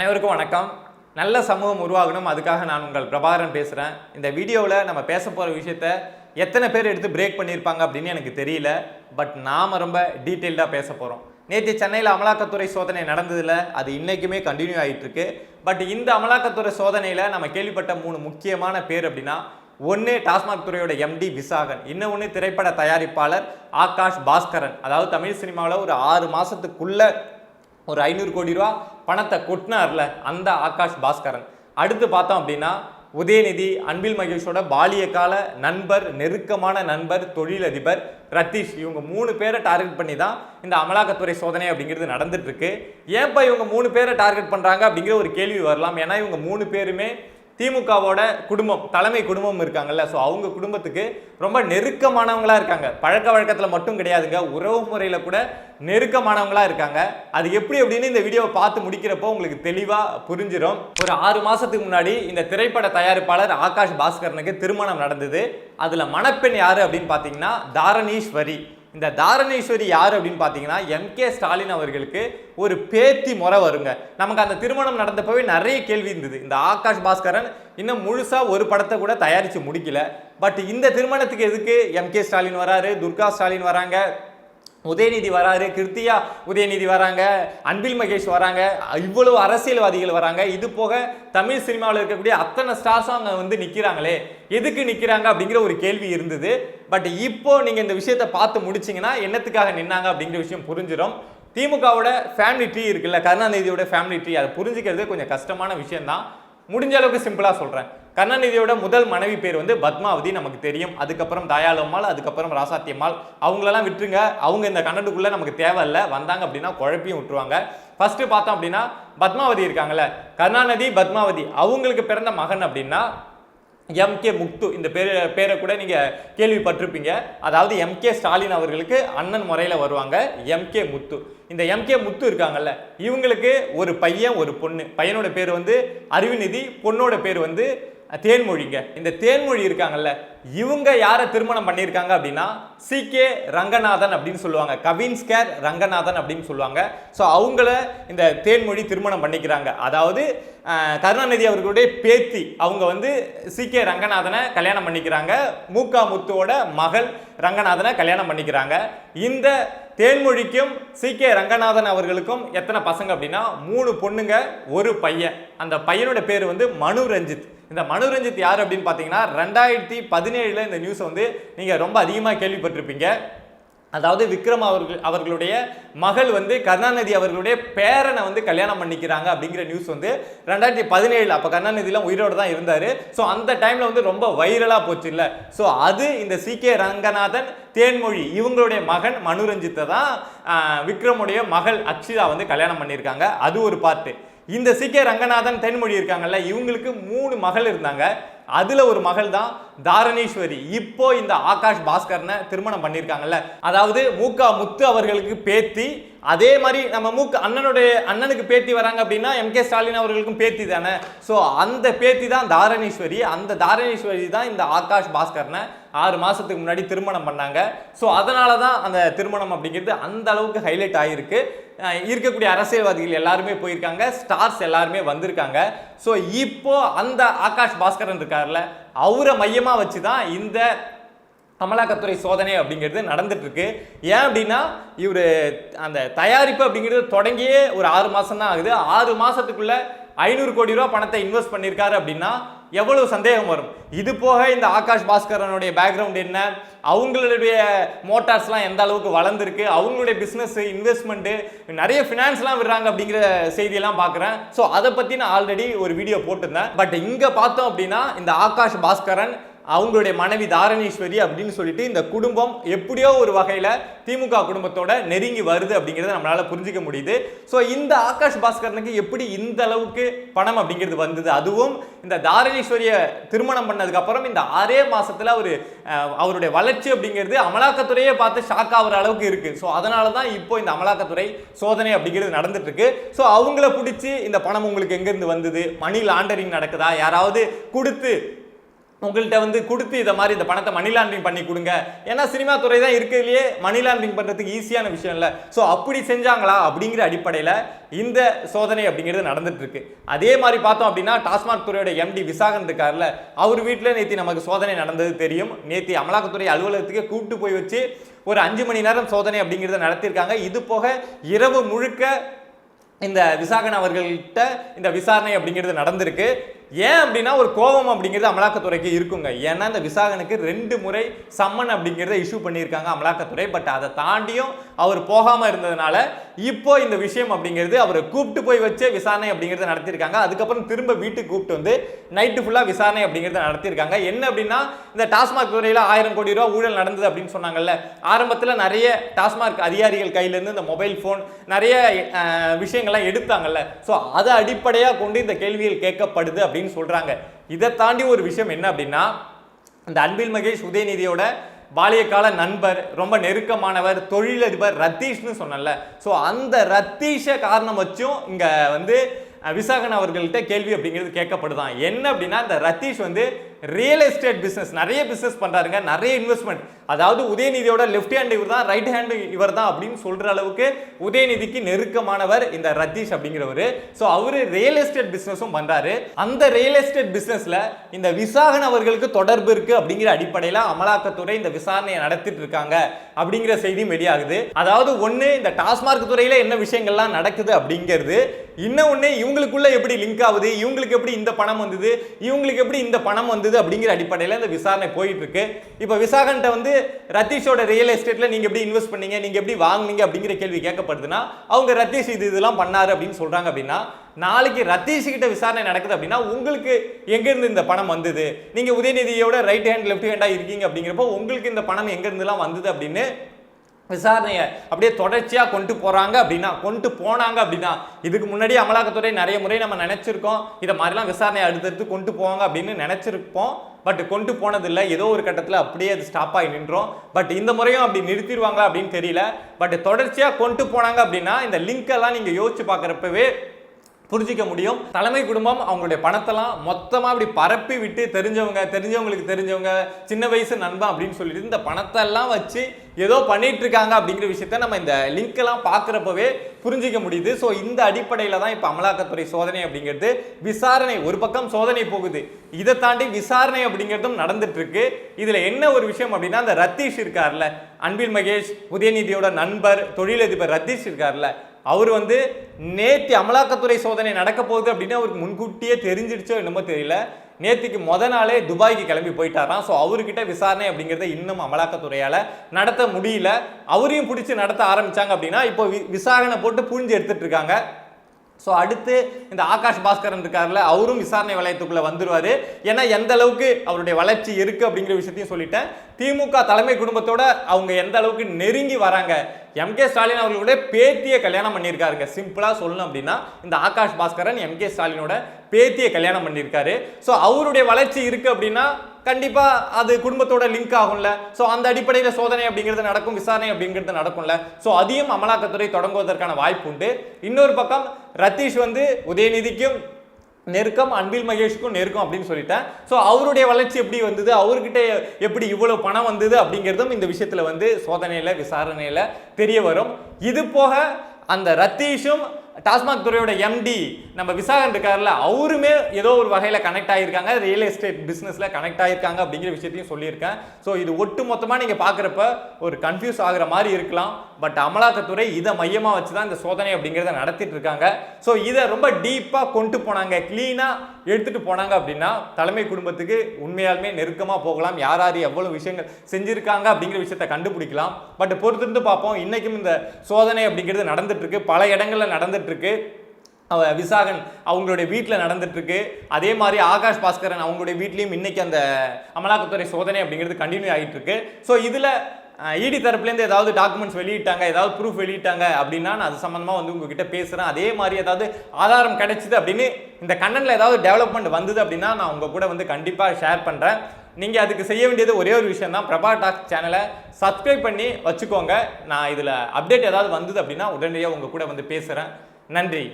அனைவருக்கும் வணக்கம். நல்ல சமூகம் உருவாகணும். அதுக்காக நான் உங்கள் பிரபாகரன் பேசுகிறேன் இந்த வீடியோவில் நம்ம பேச போகிற விஷயத்த எத்தனை பேர் எடுத்து பிரேக் பண்ணியிருப்பாங்க அப்படின்னு எனக்கு தெரியல. பட் நாம் ரொம்ப டீட்டெயில்டாக பேச போகிறோம் நேற்று சென்னையில் அமலாக்கத்துறை சோதனை நடந்ததில் அது இன்றைக்குமே கண்டினியூ ஆகிட்டுருக்கு பட் இந்த அமலாக்கத்துறை சோதனையில் நம்ம கேள்விப்பட்ட மூணு முக்கியமான பேர் அப்படின்னா ஒன்று டாஸ்மாக் துறையோட எம்டி விசாகன் இன்னொன்று திரைப்பட தயாரிப்பாளர் ஆகாஷ் பாஸ்கரன். அதாவது தமிழ் சினிமாவில் ஒரு ஆறு மாதத்துக்குள்ளே ஒரு ஐநூறு கோடி ரூபா பணத்தை கொட்டினார்ல அந்த ஆகாஷ் பாஸ்கரன். அடுத்து பார்த்தோம் அப்படின்னா உதயநிதி அன்பில் மகேஷோட பாலிய கால நண்பர் நெருக்கமான நண்பர் தொழிலதிபர் ரத்தீஷ் இவங்க மூணு பேரை டார்கெட் பண்ணி தான் இந்த அமலாக்கத்துறை சோதனை அப்படிங்கிறது நடந்துட்டு இருக்கு. ஏன்ப்பா இவங்க மூணு பேரை டார்கெட் பண்ணுறாங்க அப்படிங்கிற ஒரு கேள்வி வரலாம். ஏன்னா இவங்க மூணு பேருமே திமுகவோட குடும்பம் தலைமை குடும்பம் இருக்காங்கல்ல ஸோ அவங்க குடும்பத்துக்கு ரொம்ப நெருக்கமானவங்களா இருக்காங்க. பழக்க வழக்கத்தில் மட்டும் கிடையாதுங்க உறவு முறையில் கூட நெருக்கமானவங்களா இருக்காங்க. அது எப்படி அப்படின்னு இந்த வீடியோவை பார்த்து முடிக்கிறப்போ உங்களுக்கு தெளிவாக புரிஞ்சிடும் ஒரு ஆறு மாதத்துக்கு முன்னாடி இந்த திரைப்பட தயாரிப்பாளர் ஆகாஷ் பாஸ்கரனுக்கு திருமணம் நடந்தது. அதில் மணப்பெண் யார் அப்படின்னு பார்த்தீங்கன்னா தாரணீஸ்வரி. இந்த தாரணேஸ்வரி யார் அப்படின்னு பார்த்தீங்கன்னா எம்கே ஸ்டாலின் அவர்களுக்கு ஒரு பேத்தி முறை வருங்க. நமக்கு அந்த திருமணம் நடந்தப்பவே நிறைய கேள்வி இருந்தது. இந்த ஆகாஷ் பாஸ்கரன் இன்னும் முழுசாக ஒரு படத்தை கூட தயாரித்து முடிக்கல. பட் இந்த திருமணத்துக்கு எதுக்கு எம்கே ஸ்டாலின் வராரு துர்கா ஸ்டாலின் வராங்க உதயநிதி வராரு கிருத்தியா உதயநிதி வராங்க அன்பில் மகேஷ் வராங்க இவ்வளவு அரசியல்வாதிகள் வராங்க. இது போக தமிழ் சினிமாவில் இருக்கக்கூடிய அத்தனை ஸ்டார்ஸும் அங்கே வந்து நிற்கிறாங்களே எதுக்கு நிற்கிறாங்க அப்படிங்கிற ஒரு கேள்வி இருந்தது. பட் இப்போ நீங்கள் இந்த விஷயத்தை பார்த்து முடிச்சிங்கன்னா என்னத்துக்காக நின்னாங்க அப்படிங்கிற விஷயம் புரிஞ்சிடும் திமுகவோட ஃபேமிலி ட்ரீ இருக்குல்ல கருணாநிதியோட ஃபேமிலி ட்ரீ அதை புரிஞ்சுக்கிறது கொஞ்சம் கஷ்டமான விஷயம்தான். முடிஞ்ச அளவுக்கு சிம்பிளாக சொல்கிறேன் கருணாநிதியோட முதல் மனைவி பேர் வந்து பத்மாவதி நமக்கு தெரியும். அதுக்கப்புறம் தயாளம்மாள் அதுக்கப்புறம் ராசாத்தியம்மாள். அவங்களெல்லாம் விட்டுருங்க. அவங்க இந்த கன்னடுக்குள்ளே நமக்கு தேவையில்ல. வந்தாங்க அப்படின்னா குழப்பியும் விட்டுருவாங்க. ஃபஸ்ட்டு பார்த்தோம் அப்படின்னா பத்மாவதி இருக்காங்கல்ல. கருணாநிதி பத்மாவதி அவங்களுக்கு பிறந்த மகன் அப்படின்னா எம்கே முக்து இந்த பேர் பேரை கூட நீங்கள் கேள்விப்பட்டிருப்பீங்க. அதாவது எம்கே ஸ்டாலின் அவர்களுக்கு அண்ணன் முறையில் வருவாங்க எம்கே முத்து இந்த எம்கே முத்து இருக்காங்கல்ல இவங்களுக்கு ஒரு பையன் ஒரு பொண்ணு. பையனோட பேர் வந்து அறிவுநிதி பொண்ணோட பேர் வந்து தேன்மொழிங்க. இந்த தேன்மொழி இருக்காங்கல்ல இவங்க யாரை திருமணம் பண்ணியிருக்காங்க அப்படின்னா சி. கே. ரங்கநாதன் அப்படின்னு சொல்லுவாங்க. கவின்ஸ்கேர் ரங்கநாதன் அப்படின்னு சொல்லுவாங்க. ஸோ அவங்கள இந்த தேன்மொழி திருமணம் பண்ணிக்கிறாங்க. அதாவது கருணாநிதி அவர்களுடைய பேத்தி அவங்க வந்து சி. கே. ரங்கநாதனை கல்யாணம் பண்ணிக்கிறாங்க. மூகா முத்துவோட மகள் ரங்கநாதனை கல்யாணம் பண்ணிக்கிறாங்க. இந்த தேன்மொழிக்கும் சி. கே. ரங்கநாதன் அவர்களுக்கும் எத்தனை பசங்க அப்படின்னா மூணு பொண்ணுங்க ஒரு பையன். அந்த பையனோட பேர் வந்து மனு ரஞ்சித் இந்த மனு ரஞ்சித் யார் அப்படின்னு பார்த்தீங்கன்னா ரெண்டாயிரத்தி பதினேழில் இந்த நியூஸை வந்து நீங்கள் ரொம்ப அதிகமாக கேள்விப்பட்டிருப்பீங்க. அதாவது விக்ரம் அவர்கள் அவர்களுடைய மகள் வந்து கருணாநிதி அவர்களுடைய பேரனை வந்து கல்யாணம் பண்ணிக்கிறாங்க அப்படிங்கிற நியூஸ் வந்து ரெண்டாயிரத்தி பதினேழு அப்போ கருணாநிதிலாம் உயிரோடு தான் இருந்தார். ஸோ அந்த டைமில் வந்து ரொம்ப வைரலாக போச்சு இல்லை ஸோ அது இந்த சி கே ரங்கநாதன் தேன்மொழி இவங்களுடைய மகன் மனுரஞ்சித்தை தான் விக்ரமுடைய மகள் அக்ஷிதா வந்து கல்யாணம் பண்ணியிருக்காங்க. அது ஒரு பார்ட்டு இந்த சி கே ரங்கநாதன் தென்மொழி இருக்காங்கல்ல இவங்களுக்கு மூணு மகள் இருந்தாங்க. அதில் ஒரு மகள் தான் தாரணீஸ்வரி. இப்போ இந்த ஆகாஷ் பாஸ்கர்னை திருமணம் பண்ணியிருக்காங்கல்ல அதாவது மூகா முத்து அவர்களுக்கு பேத்தி அதே மாதிரி நம்ம மூக்கு அண்ணனுடைய அண்ணனுக்கு பேத்தி வராங்க அப்படின்னா எம் கே ஸ்டாலின் அவர்களுக்கும் பேத்தி தானே? ஸோ அந்த பேத்தி தான் தாரணீஸ்வரி. அந்த தாரணீஸ்வரி தான் இந்த ஆகாஷ் பாஸ்கர்னை ஆறு மாதத்துக்கு முன்னாடி திருமணம் பண்ணாங்க. ஸோ அதனால தான் அந்த திருமணம் அப்படிங்கிறது அந்த அளவுக்கு ஹைலைட் ஆகிருக்கு இருக்கக்கூடிய அரசியல்வாதிகள் எல்லாருமே போயிருக்காங்க. ஸ்டார்ஸ் எல்லாருமே வந்திருக்காங்க. ஸோ இப்போ அந்த ஆகாஷ் பாஸ்கரன் இருக்கார்ல அவரை மையமாக வச்சு தான் இந்த அமலாக்கத்துறை சோதனை அப்படிங்கிறது நடந்துட்டுருக்கு. ஏன் அப்படின்னா இவர் அந்த தயாரிப்பு அப்படிங்கிறது தொடங்கியே ஒரு ஆறு மாதம் தான் ஆகுது. ஆறு மாதத்துக்குள்ளே ஐநூறு கோடி ரூபா பணத்தை இன்வெஸ்ட் பண்ணியிருக்காரு அப்படின்னா எவ்வளவு சந்தேகம் வரும். இது போக இந்த ஆகாஷ் பாஸ்கரனுடைய பேக்ரவுண்ட் என்ன? அவங்களுடைய மோட்டார்ஸ்லாம் எந்த அளவுக்கு வளர்ந்துருக்கு? அவங்களுடைய பிஸ்னஸ் இன்வெஸ்ட்மெண்ட்டு நிறைய ஃபினான்ஸ்லாம் விடுறாங்க அப்படிங்கிற செய்தியெல்லாம் பார்க்குறேன். ஸோ அதை பற்றி நான் ஆல்ரெடி ஒரு வீடியோ போட்டிருந்தேன். பட் இங்கே பார்த்தோம் அப்படின்னா இந்த ஆகாஷ் பாஸ்கரன் அவங்களுடைய மனைவி தாரணீஸ்வரி அப்படின்னு சொல்லிட்டு இந்த குடும்பம் எப்படியோ ஒரு வகையில் திமுக குடும்பத்தோட நெருங்கி வருது அப்படிங்கிறத நம்மளால் புரிஞ்சுக்க முடியுது. ஸோ இந்த ஆகாஷ் பாஸ்கரனுக்கு எப்படி இந்த அளவுக்கு பணம் அப்படிங்கிறது வந்தது? அதுவும் இந்த தாரணீஸ்வரியை திருமணம் பண்ணதுக்கப்புறம் இந்த ஆறே மாதத்தில் அவர் அவருடைய வளர்ச்சி அப்படிங்கிறது அமலாக்கத்துறையே பார்த்து ஷாக் ஆகிற அளவுக்கு இருக்குது ஸோ அதனால தான் இப்போ இந்த அமலாக்கத்துறை சோதனை அப்படிங்கிறது நடந்துட்டுருக்கு. ஸோ அவங்கள பிடிச்சி இந்த பணம் உங்களுக்கு எங்கேருந்து வந்தது? மணி லாண்டரிங் நடக்குதா? யாராவது கொடுத்து உங்கள்கிட்ட வந்து கொடுத்து இதை மாதிரி இந்த பணத்தை மணி லாண்டரிங் பண்ணி கொடுங்க. ஏன்னா சினிமா துறை தான் இருக்கிறதுலையே மணி லாண்டரிங் பண்ணுறதுக்கு ஈஸியான விஷயம் இல்லை. ஸோ அப்படி செஞ்சாங்களா அப்படிங்கிற அடிப்படையில் இந்த சோதனை அப்படிங்கிறது நடந்துட்டு இருக்கு. அதே மாதிரி பார்த்தோம் அப்படின்னா டாஸ்மாக் துறையோட எம்டி விசாகன் இருக்கார்ல அவர் வீட்டில் நேத்தி நமக்கு சோதனை நடந்தது தெரியும். நேத்தி அமலாக்கத்துறை அலுவலகத்துக்கு கூப்பிட்டு போய் வச்சு ஒரு அஞ்சு மணி நேரம் சோதனை அப்படிங்கிறத நடத்தியிருக்காங்க. இது போக இரவு முழுக்க இந்த விசாகன் அவர்கள்ட்ட இந்த விசாரணை அப்படிங்கிறது நடந்திருக்கு. ஏன் அப்படின்னா ஒரு கோபம் அப்படிங்கிறது அமலாக்கத்துறைக்கு இருக்குங்க. ஏன்னா இந்த விசாகனுக்கு ரெண்டு முறை சம்மன் அப்படிங்கிறத இஷ்யூ பண்ணியிருக்காங்க அமலாக்கத்துறை. பட் அதை தாண்டியும் அவர் போகாமல் இருந்ததுனால இப்போ இந்த விஷயம் அப்படிங்கிறது அவரை கூப்பிட்டு போய் வச்சு விசாரணை அப்படிங்கிறத நடத்தியிருக்காங்க. அதுக்கப்புறம் திரும்ப வீட்டுக்கு கூப்பிட்டு வந்து நைட்டு ஃபுல்லாக விசாரணை அப்படிங்கிறத நடத்தியிருக்காங்க. என்ன அப்படின்னா இந்த டாஸ்மாக் துறையில் ஆயிரம் கோடி ரூபா ஊழல் நடந்தது அப்படின்னு சொன்னாங்கல்ல. ஆரம்பத்தில் நிறைய டாஸ்மாக் அதிகாரிகள் கையிலேருந்து இந்த மொபைல் ஃபோன் நிறைய விஷயங்கள்லாம் எடுத்தாங்கல்ல. ஸோ அதை அடிப்படையாக கொண்டு இந்த கேள்விகள் கேட்கப்படுது அப்படின்னு சொல்கிறாங்க இதை தாண்டி ஒரு விஷயம் என்ன அப்படின்னா இந்த அன்பில் மகேஷ் உதயநிதியோட பாலியகால நண்பர் ரொம்ப நெருக்கமானவர் தொழிலதிபர் ரத்தீஷ்னு சொன்னல ஸோ அந்த ரத்தீஷை காரணம் வச்சும் இங்கே வந்து விசாகன் அவர்கள்ட்ட கேள்வி அப்படிங்கிறது கேட்கப்படுதான். என்ன அப்படின்னா இந்த ரத்தீஷ் வந்து ரியல் எஸ்டேட் பிஸ்னஸ் நிறைய பிஸ்னஸ் பண்ணுறாருங்க நிறைய இன்வெஸ்ட்மெண்ட் அதாவது உதயநிதியோட லெஃப்ட் ஹேண்ட் இவர் தான் ரைட் ஹேண்ட் இவர் தான் அப்படின்னு சொல்கிற அளவுக்கு உதயநிதிக்கு நெருக்கமானவர் இந்த ரத்தீஷ் அப்படிங்கிறவர். ஸோ அவர் ரியல் எஸ்டேட் பிஸ்னஸும் பண்ணுறாரு அந்த ரியல் எஸ்டேட் பிஸ்னஸில் இந்த விசாகன் அவர்களுக்கு தொடர்பு இருக்குது அப்படிங்கிற அடிப்படையில் அமலாக்கத்துறை இந்த விசாரணையை நடத்திட்டு இருக்காங்க அப்படிங்கிற செய்தியும் வெளியாகுது அதாவது ஒன்று இந்த டாஸ்மார்க் துறையில் என்ன விஷயங்கள்லாம் நடக்குது அப்படிங்கிறது. இன்னொன்று இவங்களுக்குள்ள எப்படி லிங்க் ஆகுது? இவங்களுக்கு எப்படி இந்த பணம் வந்தது? இவங்களுக்கு எப்படி இந்த பணம் வந்தது? அப்படிங்கிற அடிப்படையில் இந்த விசாரணை போயிட்டு இருக்கு இப்போ விசாகன்ட்ட வந்து ரத்தீஷோட ரியல் எஸ்டேட்ல நீங்க எப்படி இன்வெஸ்ட் பண்ணீங்க நீங்க எப்படி வாங்குனீங்க அப்படிங்கிற கேள்வி கேட்கப்படுதுன்னா அவங்க ரத்தீஷ் இது இதெல்லாம் பண்ணாரு அப்படின்னு சொல்றாங்க அப்படின்னா நாளைக்கு ரத்தீஷ் கிட்ட விசாரணை நடக்குது அப்படின்னா உங்களுக்கு எங்கேருந்து இந்த பணம் வந்தது? நீங்க உதயநிதியோட ரைட் ஹேண்ட் லெஃப்ட் ஹேண்டா இருக்கீங்க அப்படிங்கிறப்போ உங்களுக்கு இந்த பணம் எங்கேருந்துலாம் வந்தது அப்படின்னு விசாரணையை அப்படியே தொடர்ச்சியாக கொண்டு போகிறாங்க அப்படின்னா கொண்டு போனாங்க அப்படின்னா இதுக்கு முன்னாடி அமலாக்கத்துறை நிறைய முறை நம்ம நினச்சிருக்கோம். இதை மாதிரிலாம் விசாரணையை அடுத்தடுத்து கொண்டு போவாங்க அப்படின்னு நினச்சிருப்போம். பட் கொண்டு போனதில்லை. ஏதோ ஒரு கட்டத்தில் அப்படியே அது ஸ்டாப் ஆகி நின்றோம். பட் இந்த முறையும் அப்படி நிறுத்திடுவாங்களா அப்படின்னு தெரியல. பட் தொடர்ச்சியாக கொண்டு போனாங்க அப்படின்னா இந்த லிங்க் எல்லாம் நீங்கள் யோசிச்சு பார்க்குறப்பவே புரிஞ்சிக்க முடியும். தலைமை குடும்பம் அவங்களுடைய பணத்தெல்லாம் மொத்தமாக அப்படி பரப்பி விட்டு தெரிஞ்சவங்க தெரிஞ்சவங்களுக்கு தெரிஞ்சவங்க சின்ன வயசு நண்பன் அப்படின்னு சொல்லிட்டு இந்த பணத்தெல்லாம் வச்சு ஏதோ பண்ணிட்டு இருக்காங்க அப்படிங்கிற விஷயத்த நம்ம இந்த லிங்க் எல்லாம் பார்க்குறப்பவே புரிஞ்சிக்க முடியுது. ஸோ இந்த அடிப்படையில் தான் இப்போ அமலாக்கத்துறை சோதனை அப்படிங்கிறது விசாரணை ஒரு பக்கம் சோதனை போகுது. இதை தாண்டி விசாரணை அப்படிங்கிறதும் நடந்துட்டு இருக்கு இதில் என்ன ஒரு விஷயம் அப்படின்னா அந்த ரத்தீஷ் இருக்கார்ல அன்பில் மகேஷ் உதயநிதியோட நண்பர் தொழிலதிபர் ரத்தீஷ் இருக்கார்ல அவர் வந்து நேத்தி அமலாக்கத்துறை சோதனை நடக்க போகுது அப்படின்னு அவருக்கு முன்கூட்டியே தெரிஞ்சிடுச்சோ என்னமோ தெரியல. நேத்திக்கு முத நாளே துபாய்க்கு கிளம்பி போயிட்டாராம். ஸோ அவர்கிட்ட விசாரணை அப்படிங்கிறத இன்னும் அமலாக்கத்துறையால் நடத்த முடியல. அவரையும் பிடிச்சி நடத்த ஆரம்பித்தாங்க அப்படின்னா இப்போ வி- விசாரணை போட்டு புழிஞ்சு எடுத்துகிட்டு இருக்காங்க. ஸோ அடுத்து இந்த ஆகாஷ் பாஸ்கரன் இருக்கார்ல அவரும் விசாரணை வளையத்துக்குள்ளே வந்துடுவார் ஏன்னா எந்த அளவுக்கு அவருடைய வளர்ச்சி இருக்குது அப்படிங்கிற விஷயத்தையும் சொல்லிட்டேன். திமுக தலைமை குடும்பத்தோட அவங்க எந்த அளவுக்கு நெருங்கி வராங்க எம் கே ஸ்டாலின் அவர்களுடைய பேத்தியை கல்யாணம் பண்ணியிருக்காருங்க. சிம்பிளாக சொல்லணும் அப்படின்னா இந்த ஆகாஷ் பாஸ்கரன் எம் கே ஸ்டாலினோட பேத்தியை கல்யாணம் பண்ணியிருக்காரு. ஸோ அவருடைய வளர்ச்சி இருக்குது அப்படின்னா கண்டிப்பாக அது குடும்பத்தோட லிங்க் ஆகும்ல. ஸோ அந்த அடிப்படையில் சோதனை அப்படிங்கிறது நடக்கும் விசாரணை அப்படிங்கிறது நடக்கும்ல. ஸோ அதையும் அமலாக்கத்துறை தொடங்குவதற்கான வாய்ப்பு உண்டு. இன்னொரு பக்கம் ரத்தீஷ் வந்து உதயநிதிக்கும் நெருக்கம் அன்பில் மகேஷுக்கும் நெருக்கம் அப்படின்னு சொல்லிட்டேன். ஸோ அவருடைய வளர்ச்சி எப்படி வந்தது அவர்கிட்ட எப்படி இவ்வளோ பணம் வந்தது அப்படிங்கிறதும் இந்த விஷயத்தில் வந்து சோதனையில் விசாரணையில் தெரிய வரும். இது போக அந்த ரத்தீஷும் டாஸ்மாக் துறையோட எம்டி நம்ம விசாகன் இருக்கார்ல அவருமே ஏதோ ஒரு வகையில் கனெக்ட் ஆகியிருக்காங்க ரியல் எஸ்டேட் பிஸ்னஸில் கனெக்ட் ஆகியிருக்காங்க அப்படிங்கிற விஷயத்தையும் சொல்லியிருக்கேன். ஸோ இது ஒட்டு மொத்தமாக நீங்கள் பார்க்குறப்ப ஒரு கன்ஃபியூஸ் ஆகிற மாதிரி இருக்கலாம். பட் அமலாக்கத்துறை இதை மையமாக வச்சு தான் இந்த சோதனை அப்படிங்கிறத நடத்திட்டு இருக்காங்க. ஸோ இதை ரொம்ப டீப்பாக கொண்டு போனாங்க. க்ளீனாக எடுத்துகிட்டு போனாங்க அப்படின்னா தலைமை குடும்பத்துக்கு உண்மையாலுமே நெருக்கமாக போகலாம். யார் யார் எவ்வளோ விஷயங்கள் செஞ்சுருக்காங்க அப்படிங்கிற விஷயத்தை கண்டுபிடிக்கலாம். பட் பொறுத்திருந்து பார்ப்போம். இன்றைக்கும் இந்த சோதனை அப்படிங்கிறது நடந்துட்டுருக்கு பல இடங்களில் நடந்துட்டு இருக்கு அவ விசாகன் அவங்களுடைய வீட்டில் நடந்துட்டுருக்கு. அதே மாதிரி ஆகாஷ் பாஸ்கரன் அவங்களுடைய வீட்லேயும் இன்றைக்கி அந்த அமலாக்கத்துறை சோதனை அப்படிங்கிறது கண்டினியூ ஆகிட்டு இருக்கு ஸோ இதில் இடி தரப்புலேருந்து ஏதாவது டாக்குமெண்ட்ஸ் வெளியிட்டாங்க ஏதாவது ப்ரூஃப் வெளியிட்டாங்க அப்படின்னா நான் அது சம்மந்தமாக வந்து உங்ககிட்ட பேசுகிறேன் அதே மாதிரி ஏதாவது ஆதாரம் கிடைச்சிது அப்படின்னு இந்த கண்டனில் ஏதாவது டெவலப்மெண்ட் வந்தது அப்படின்னா நான் உங்கள் கூட வந்து கண்டிப்பாக ஷேர் பண்ணுறேன் நீங்கள் அதுக்கு செய்ய வேண்டியது ஒரே ஒரு விஷயம் தான். பிரபா டாக் சேனலை சப்ஸ்கிரைப் பண்ணி வச்சுக்கோங்க. நான் இதில் அப்டேட் ஏதாவது வந்தது அப்படின்னா உடனடியாக உங்கள் கூட வந்து பேசுகிறேன் நன்றி.